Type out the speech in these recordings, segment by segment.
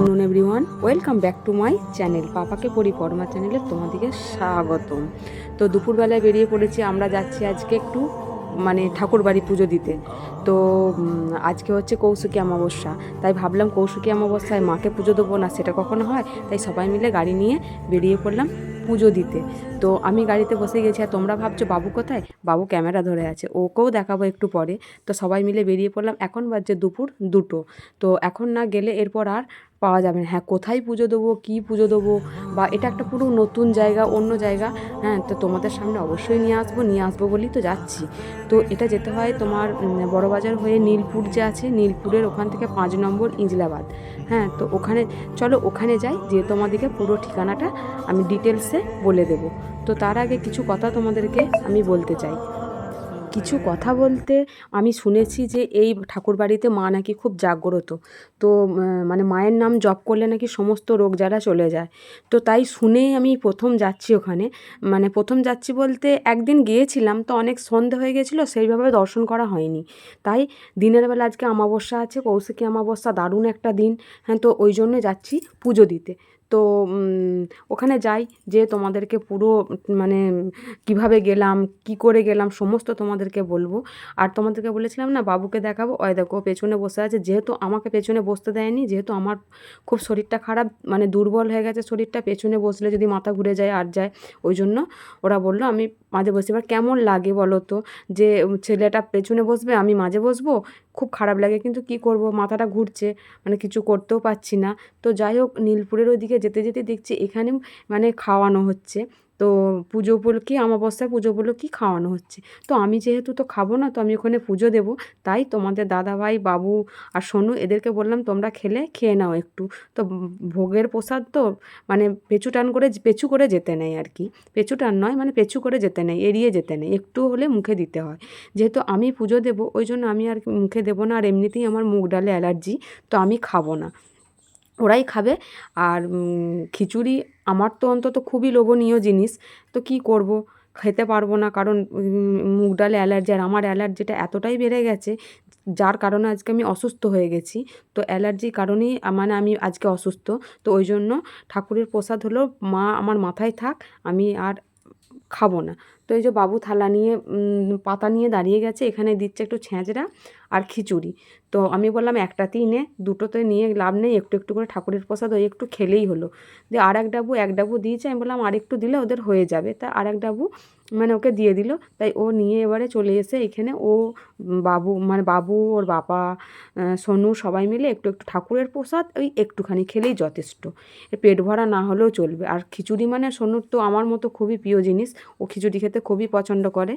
Afternoon everyone welcome back to my channel পাপাকে পড়ি পরমা চ্যানেলে তোমাদেরকে স্বাগতম। তো দুপুরবেলায় বেরিয়ে পড়েছি, আমরা যাচ্ছি আজকে একটু মানে ঠাকুর বাড়ি পুজো দিতে। তো আজকে হচ্ছে কৌশিকী অমাবস্যা। তাই ভাবলাম কৌশিকী অমাবস্যায় মাকে পুজো দেবো না, সেটা কখনো হয়? তাই সবাই মিলে গাড়ি নিয়ে বেরিয়ে পড়লাম পুজো দিতে। তো আমি গাড়িতে বসে গেছি, আর তোমরা ভাবছ, বাবু কোথায়? বাবু ক্যামেরা ধরে আছে, ওকেও দেখাবো একটু পরে। তো সবাই মিলে বেরিয়ে পড়লাম, এখন বাজছে দুপুর দুটো। তো এখন না গেলে এরপর আর পাওয়া যাবে না। হ্যাঁ কোথায় পুজো দেবো, কী পুজো দেবো, বা এটা একটা পুরো নতুন জায়গা, অন্য জায়গা। হ্যাঁ তো তোমাদের সামনে অবশ্যই নিয়ে আসব নিয়ে আসব বলেই তো যাচ্ছি। তো এটা যেতে হয় তোমার বড়বাজার হয়ে নীলপুর যে আছে, নীলপুরের ওখান থেকে পাঁচ নম্বর ইজলাবাদ। হ্যাঁ তো ওখানে, চলো ওখানে যাই যে তোমাদেরকে পুরো ঠিকানাটা আমি ডিটেলসে বলে দেবো। তো তার আগে কিছু কথা তোমাদেরকে আমি বলতে চাই। কিছু কথা বলতে আমি শুনেছি যে এই ঠাকুরবাড়িতে মা নাকি খুব জাগ্রত। তো মানে মায়ের নাম জপ করলে নাকি সমস্ত রোগ জ্বালা চলে যায়। তো তাই শুনেই আমি প্রথম যাচ্ছি ওখানে। মানে প্রথম যাচ্ছি বলতে একদিন গিয়েছিলাম তো অনেক সন্ধে হয়ে গেছিল, সেইভাবে দর্শন করা হয়নি। তাই দিনের বেলা আজকে অমাবস্যা আছে, কৌশিকী অমাবস্যা দারুণ একটা দিন। হ্যাঁ তো ওই জন্য যাচ্ছি পুজো দিতে। তো ওখানে যাই যে তোমাদেরকে পুরো মানে কীভাবে গেলাম, কি করে গেলাম, সমস্ত তোমাদেরকে বলব। আর তোমাদেরকে বলেছিলাম না, বাবুকে দেখাবো। ওই দেখো, পেছনে বসে আছে। যেহেতু আমাকে পেছনে বসতে দেয়নি, যেহেতু আমার খুব শরীরটা খারাপ মানে দুর্বল হয়ে গেছে শরীরটা, পেছনে বসলে যদি মাথা ঘুরে যায়, আর যায়, ওই জন্য ওরা বলল, আমি মাঝে বসি, এবার কেমন লাগে বলো তো? যে, ছেলেটা পেছনে বসবে, আমি মাঝে বসবো? খুব খারাপ লাগে, কিন্তু কি করব? মাথাটা ঘুরছে মানে কিছু করতেও পারছি না। তো যাই হোক, নীলপুরের ওইদিকে যেতে যেতে দেখছি এখানে মানে খাওয়ানো হচ্ছে। তো পুজো উপলক্ষে অমাবস্যায় পুজো উপলক্ষে খাওয়ানো হচ্ছে। তো আমি যেহেতু তো খাব না, তো আমি ওখানে পুজো দেবো। তাই তোমাদের দাদাভাই, বাবু আর সোনু এদেরকে বললাম, তোমরা খেলে, খেয়ে নাও একটু। তো ভোগের প্রসাদ তো মানে পেছু টান করে পেছু করে যেতে নেই আর কি। পেছু টান নয় মানে পেছু করে যেতে নেই, এড়িয়ে যেতে নেই। একটু হলে মুখে দিতে হয়। যেহেতু আমি পুজো দেবো, ওই জন্য আমি আর মুখে দেবো না। আর এমনিতেই আমার মুগ ডালে অ্যালার্জি, তো আমি খাব না। ওরাই খাবে। আর খিচুড়ি আমার তো অন্তত খুবই লোভনীয় জিনিস। তো কি করব? খেতে পারব না। কারণ মুগ ডালে অ্যালার্জি আর আমার অ্যালার্জিটা এতটাই বেড়ে গেছে, যার কারণে আজকে আমি অসুস্থ হয়ে গেছি। তো অ্যালার্জির কারণেই মানে আমি আজকে অসুস্থ। তো ওই জন্য ঠাকুরের প্রসাদ হলো মা আমার মাথায় থাক, আমি আর খাব না। তো এই যে বাবু থালা নিয়ে পাতা নিয়ে দাঁড়িয়ে গেছে, এখানে দিচ্ছে একটু ছেঁচড়া আর খিচুড়ি। তো আমি বললাম, একটাতেই নে, দুটোতে নিয়ে লাভ নেই, একটু একটু করে ঠাকুরের প্রসাদ ওই একটু খেলেই হলো। দিয়ে আর এক ডাবু এক ডাবু দিয়েছে, আমি বললাম আর একটু দিলে ওদের হয়ে যাবে। তা আর এক ডাবু মানে ওকে দিয়ে দিল। তাই ও নিয়ে এবারে চলে এসে এখানে ও বাবু মানে বাবু, ওর বাবা সোনু সবাই মিলে একটু একটু ঠাকুরের প্রসাদ ওই একটুখানি খেলেই যথেষ্ট। পেট ভরা না হলেও চলবে। আর খিচুড়ি মানে সোনুর তো আমার মতো খুবই প্রিয় জিনিস। ও খিচুড়ি খেতে খুবই পছন্দ করে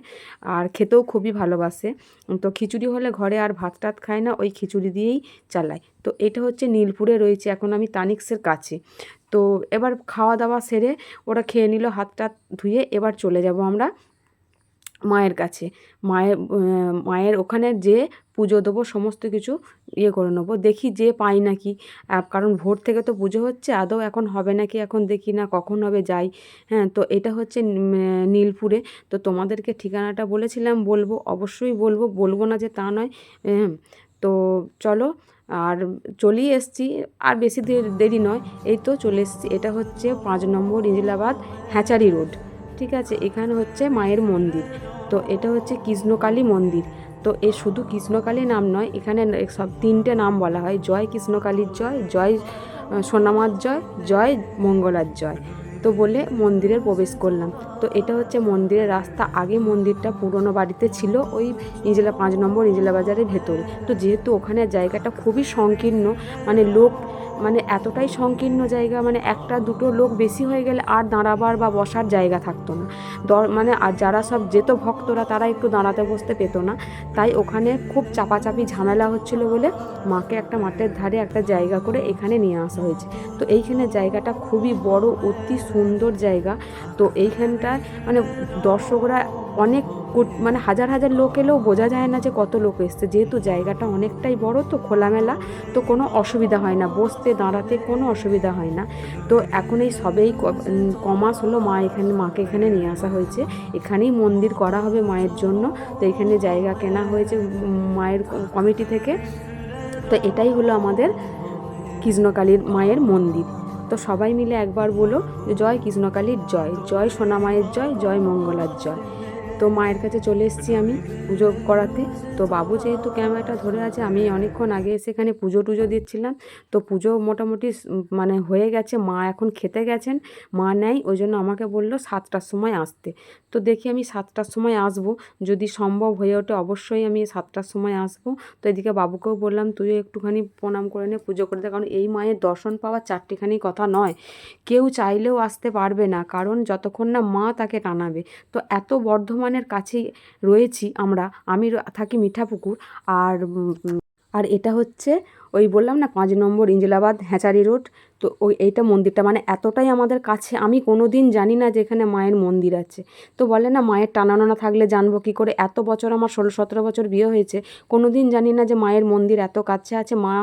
আর খেতেও খুবই ভালোবাসে। তো খিচুড়ি হলে ঘরে আর ভাত টাত খায় না, ওই খিচুড়ি দিয়েই চালায়। তো এটা হচ্ছে নীলপুরে রয়েছে এখন আমি তানিক্সের কাছে। তো এবার খাওয়া দাওয়া সেরে ওরা খেয়ে নিল হাত টাত ধুয়ে এবার চলে যাব আমরা মায়ের কাছে। মায়ের মায়ের ওখানে যে পুজো দেবো, সমস্ত কিছু ইয়ে করে নেব। দেখি যে পাই নাকি। কারণ ভোর থেকে তো পুজো হচ্ছে, আদৌ এখন হবে নাকি, এখন দেখি না কখন হবে, যাই। হ্যাঁ তো এটা হচ্ছে নীলপুরে। তো তোমাদেরকে ঠিকানাটা বলেছিলাম, বলব, অবশ্যই বলব। বলব না যে তা নয়। হ্যাঁ তো চলো আর চলেই এসছি, আর বেশি দের- নয়। এই তো চলে এসছি। এটা হচ্ছে পাঁচ নম্বর ইজিলাবাদ হ্যাচারি রোড। ঠিক আছে, এখানে হচ্ছে মায়ের মন্দির। তো এটা হচ্ছে কৃষ্ণকালী মন্দির। তো এ শুধু কৃষ্ণকালী নাম নয়, এখানে সব তিনটে নাম বলা হয়। জয় কৃষ্ণকালীর জয় জয় সোনামার জয় জয় মঙ্গলার জয়। তো বলে মন্দিরে প্রবেশ করলাম। তো এটা হচ্ছে মন্দিরের রাস্তা। আগে মন্দিরটা পুরনো বাড়িতে ছিল ওই ইজলা পাঁচ নম্বর ইজলা বাজারের ভেতরে। তো যেহেতু ওখানে জায়গাটা খুবই সংকীর্ণ মানে লোক মানে এতটাই সংকীর্ণ জায়গা মানে একটা দুটো লোক বেশি হয়ে গেলে আর দাঁড়াবার বা বসার জায়গা থাকতো না। দর মানে আর যারা সব যেত ভক্তরা তারা একটু দাঁড়াতে বসতে পেতো না। তাই ওখানে খুব চাপাচাপি ঝামেলা হচ্ছিল বলে মাকে একটা মাঠের ধারে একটা জায়গা করে এখানে নিয়ে আসা হয়েছে। তো এইখানে জায়গাটা খুবই বড়, অতি সুন্দর জায়গা। তো এইখানটায় মানে দর্শকরা অনেক মানে হাজার হাজার লোক এলেও বোঝা যায় না যে কত লোক এসছে। যেহেতু জায়গাটা অনেকটাই বড়, তো খোলামেলা, তো কোনো অসুবিধা হয় না। বসতে, দাঁড়াতে কোনো অসুবিধা হয় না। তো এখন এই সবেই কমাস হলো মা এখানে, মাকে এখানে নিয়ে আসা হয়েছে। এখানেই মন্দির করা হবে মায়ের জন্য। তো এখানে জায়গা কেনা হয়েছে মায়ের কমিটি থেকে। তো এটাই হলো আমাদের কৃষ্ণকালীর মায়ের মন্দির। তো সবাই মিলে একবার বলো জয় কৃষ্ণকালীর জয়। জয় সোনা মায়ের জয় জয় মঙ্গলার জয়। তো মায়ের কাছে চলে এসেছি আমি পুজো করাতে। তো বাবু যেহেতু ক্যামেরাটা ধরে আছে, আমি অনেকক্ষণ আগে এসে এখানে পুজো টুজো দিচ্ছিলাম। তো পুজো মোটামুটি মানে হয়ে গেছে, মা এখন খেতে গেছেন, মা নেই, ওই জন্য আমাকে বলল সাতটার সময় আসতে। তো দেখি আমি সাতটার সময় আসব, যদি সম্ভব হয়ে ওঠে অবশ্যই আমি সাতটার সময় আসব। তো এদিকে বাবুকেও বললাম, তুইও একটুখানি প্রণাম করে নে, পুজো করে দে। কারণ এই মায়ের দর্শন পাওয়া চারটিখানি কথা নয়। কেউ চাইলেও আসতে পারবে না, কারণ যতক্ষণ না মা তাকে টানাবে। তো এত বর্ধমানের কাছেই রয়েছি আমরা। আমি থাকি মিঠাপুকুর। আর আর এটা হচ্ছে ওই বললাম না পাঁচ নম্বর ইঞ্জিলাবাদ হ্যাচারি রোড, তো ওই এইটা মন্দিরটা মানে এতটাই আমাদের কাছে, আমি কোনো দিন জানি না যে এখানে মায়ের মন্দির আছে। তো বলে না মায়ের টানানো না থাকলে জানব কী করে? এত বছর আমার ষোলো সতেরো বছর বিয়ে হয়েছে কোনো দিন জানি না যে মায়ের মন্দির এত কাছে আছে, মা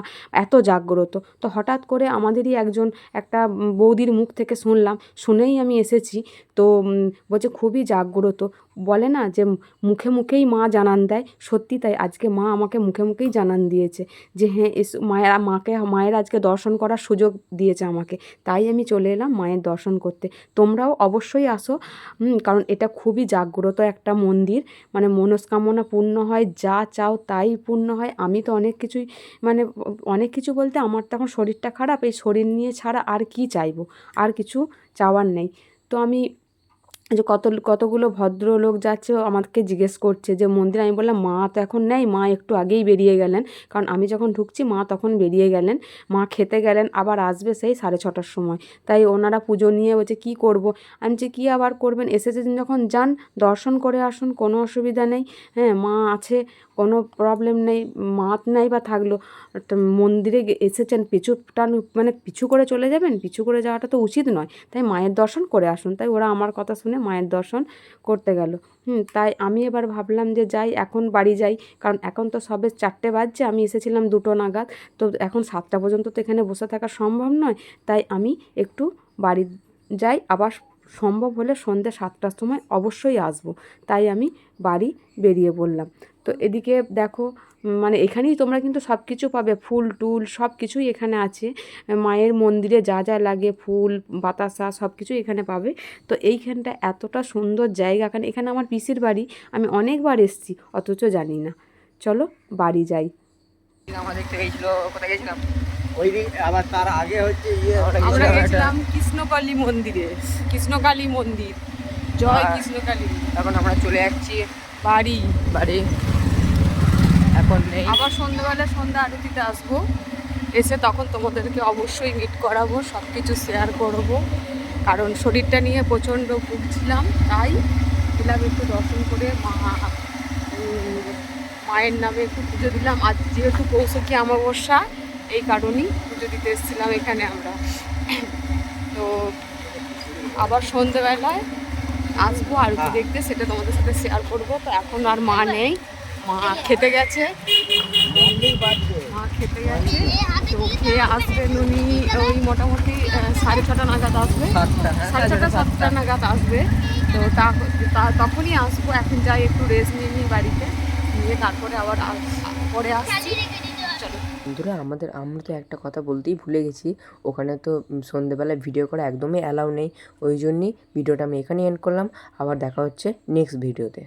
এত জাগ্রত। তো হঠাৎ করে আমাদেরই একজন একটা বৌদির মুখ থেকে শুনলাম, শুনেই আমি এসেছি, তো বলছে খুবই জাগ্রত। বলে না যে মুখে মুখেই মা জানান দেয়, সত্যি তাই আজকে মা আমাকে মুখে মুখেই জানান দিয়েছে যে হ্যাঁ এস। মায়ের, মাকে, মায়ের আজকে দর্শন করার সুযোগ দিয়েছে আমাকে। তাই আমি চলে এলাম মায়ের দর্শন করতে। তোমরাও অবশ্যই আসো। কারণ এটা খুবই জাগ্রত একটা মন্দির। মানে মনস্কামনা পূর্ণ হয়, যা চাও তাই পূর্ণ হয়। আমি তো অনেক কিছুই মানে অনেক কিছু বলতে আমার তো এখন শরীরটা খারাপ। এই শরীর নিয়ে ছাড়া আর কি চাইব? আর কিছু চাওয়ার নেই। তো আমি যে কত, কতগুলো ভদ্রলোক যাচ্ছে আমাকে জিজ্ঞেস করছে যে, মন্দির? আমি বললাম, মা তো এখন নেই, মা একটু আগেই বেরিয়ে গেলেন। কারণ আমি যখন ঢুকছি, মা তখন বেরিয়ে গেলেন। মা খেতে গেলেন, আবার আসবে সেই সাড়ে ছটার সময়। তাই ওনারা পুজো নিয়ে বলছে, কী করব? আমি যে কী আবার করবেন? এসেছেন যখন যান, দর্শন করে আসুন, কোনো অসুবিধা নেই। হ্যাঁ মা আছে, কোনো প্রবলেম নেই মা নাই বা থাকল। মন্দিরে এসেছেন, পিছু টান মানে পিছু করে চলে যাবেন? পিছু করে যাওয়াটা তো উচিত নয়। তাই মায়ের দর্শন করে আসুন। তাই ওরা আমার কথা শুনে মায়ের দর্শন করতে গেল। হুম, তাই আমি এবার ভাবলাম যে যাই, এখন বাড়ি যাই। কারণ এখন তো সবে চারটে বাজছে, আমি এসেছিলাম দুটো নাগাদ। তো এখন সাতটা পর্যন্ত তো এখানে বসে থাকা সম্ভব নয়। তাই আমি একটু বাড়ি যাই, আবার সম্ভব হলে সন্ধ্যে সাতটার সময় অবশ্যই আসব। তাই আমি বাড়ি বেরিয়ে পড়লাম। তো এদিকে দেখো মানে এখানেই তোমরা কিন্তু সব কিছু পাবে। ফুল টুল সব কিছুই এখানে আছে। মায়ের মন্দিরে যা যা লাগে, ফুল, বাতাসা সব কিছুই এখানে পাবে। তো এইখানটা এতটা সুন্দর জায়গা এখানে এখানে আমার পিসির বাড়ি, আমি অনেকবার এসেছি, অথচ জানি না। চলো বাড়ি যাই। গেছিল, কোথায় গেছিলাম? ওই আবার তার আগে হচ্ছে ইয়ে আমরা গেছিলাম কৃষ্ণকালী মন্দিরে কৃষ্ণকালী মন্দির। জয়। কৃষ্ণকালী। এখন আমরা চলে যাচ্ছি। বাড়ি। বাড়ি। এখন নেই। আবার সন্ধ্যাবেলা সন্ধ্যা আরতিতে আসব। এসে তখন তোমাদেরকে অবশ্যই মিট করাবো সব কিছু শেয়ার করব। কারণ শরীরটা নিয়ে প্রচণ্ড ভুগছিলাম তাই দিলাম একটু দর্শন করে মা মায়ের নামে একটু পুজো দিলাম। আজ যেহেতু কৌশিকী অমাবস্যা এই কারণেই পুজো দিতে এসেছিলাম এখানে আমরা। তো আবার সন্ধ্যেবেলায় আসব আর কি দেখতে সেটা তোমাদের সাথে শেয়ার করব। তো এখন আর মা নেই মা খেতে গেছে। মা খেতে গেছে। তো খেয়ে আসবেন উনি ওই মোটামুটি সাড়ে ছটা নাগাদ আসবে। হ্যাঁ, সাড়ে ছটা সাতটা। নাগাদ আসবে। তো তা- তখনই আসব। এখন যাই একটু রেস্ট নিয়ে নিই বাড়িতে। নিয়ে তারপরে আবার পরে আসছি। বন্ধুরা, আমাদের, আমরা তো একটা কথা বলতেই ভুলে গেছি। ওখানে তো সন্ধেবেলায় ভিডিও করা একদমই অ্যালাউ নেই। ওই জন্যই ভিডিওটা আমি এখানেই এন্ড করলাম। আবার দেখা হচ্ছে নেক্সট ভিডিওতে